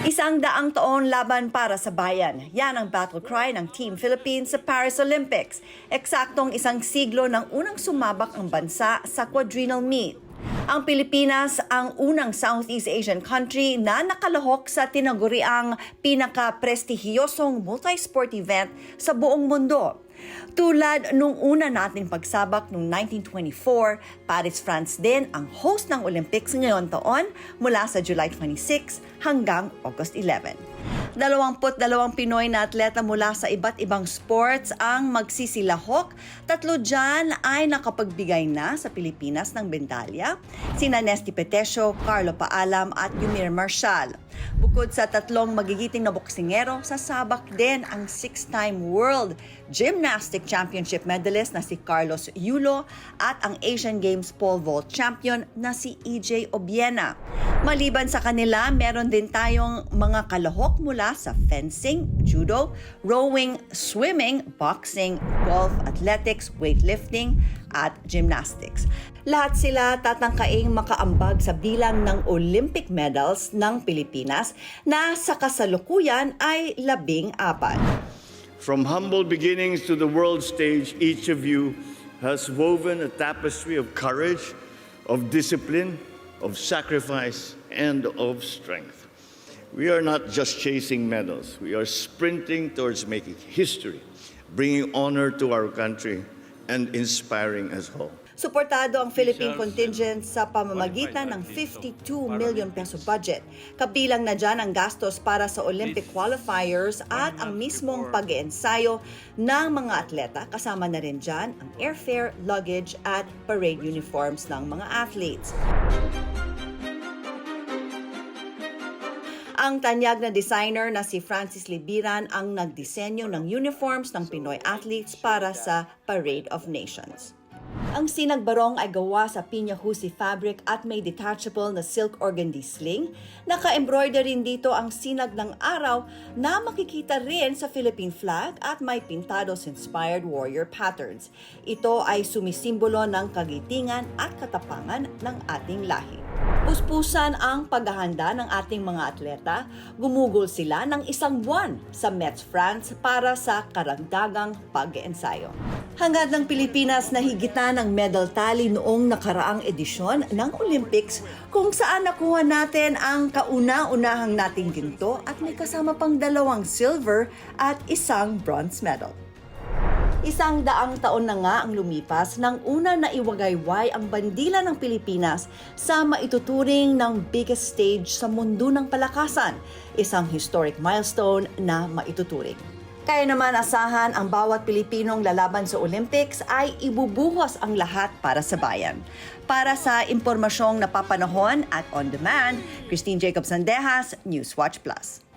Isang daang taon laban para sa bayan. Yan ang battle cry ng Team Philippines sa Paris Olympics. Eksaktong isang siglo ng unang sumabak ang bansa sa quadrennial meet. Ang Pilipinas ang unang Southeast Asian country na nakalahok sa tinaguriang pinaka-prestihiyosong multi-sport event sa buong mundo. Tulad nung una nating pagsabak noong 1924, Paris, France din ang host ng Olympics ngayon taon mula sa July 26 hanggang August 11. 22 Pinoy na atleta mula sa iba't ibang sports ang magsisilahok. Tatlo dyan ay nakapagbigay na sa Pilipinas ng bendalya. Sina Nesty Petesio, Carlo Paalam at Yumir Marshall. Bukod sa tatlong magigiting na boksingero, sasabak din ang six-time World Gymnastic Championship medalist na si Carlos Yulo at ang Asian Games pole vault champion na si EJ Obiena. Maliban sa kanila, meron din tayong mga kalahok mula sa fencing, judo, rowing, swimming, boxing, golf, athletics, weightlifting, at gymnastics. Lahat sila tatangkaing makaambag sa bilang ng Olympic medals ng Pilipinas na sa kasalukuyan ay labing apat. From humble beginnings to the world stage, each of you has woven a tapestry of courage, of discipline, of sacrifice, and of strength. We are not just chasing medals, we are sprinting towards making history, bringing honor to our country, and inspiring us all. Suportado ang Philippine contingent sa pamamagitan ng 52 million peso budget. Kabilang na dyan ang gastos para sa Olympic qualifiers at ang mismong pag-iensayo ng mga atleta. Kasama na rin dyan ang airfare, luggage at parade uniforms ng mga athletes. Ang tanyag na designer na si Francis Libiran ang nagdisenyo ng uniforms ng Pinoy athletes para sa Parade of Nations. Ang sinag barong ay gawa sa pinya husi fabric at may detachable na silk organdy sling. Naka-embroider rin dito ang sinag ng araw na makikita rin sa Philippine flag at may pintados-inspired warrior patterns. Ito ay sumisimbolo ng kagitingan at katapangan ng ating lahi. Puspusan ang paghahanda ng ating mga atleta. Gumugol sila ng isang buwan sa Metz, France para sa karagdagang pag-ensayo. Hangad ng Pilipinas na higitan ang medal tally noong nakaraang edisyon ng Olympics kung saan nakuha natin ang kauna-unahang nating ginto at may kasama pang dalawang silver at isang bronze medal. Isang daang taon na nga ang lumipas nang una na iwagayway ang bandila ng Pilipinas sa maituturing ng biggest stage sa mundo ng palakasan, isang historic milestone na maituturing. Kaya naman asahan ang bawat Pilipinong lalaban sa Olympics ay ibubuhos ang lahat para sa bayan. Para sa impormasyong napapanahon at on demand, Christine Jacob Sandejas, Newswatch Plus.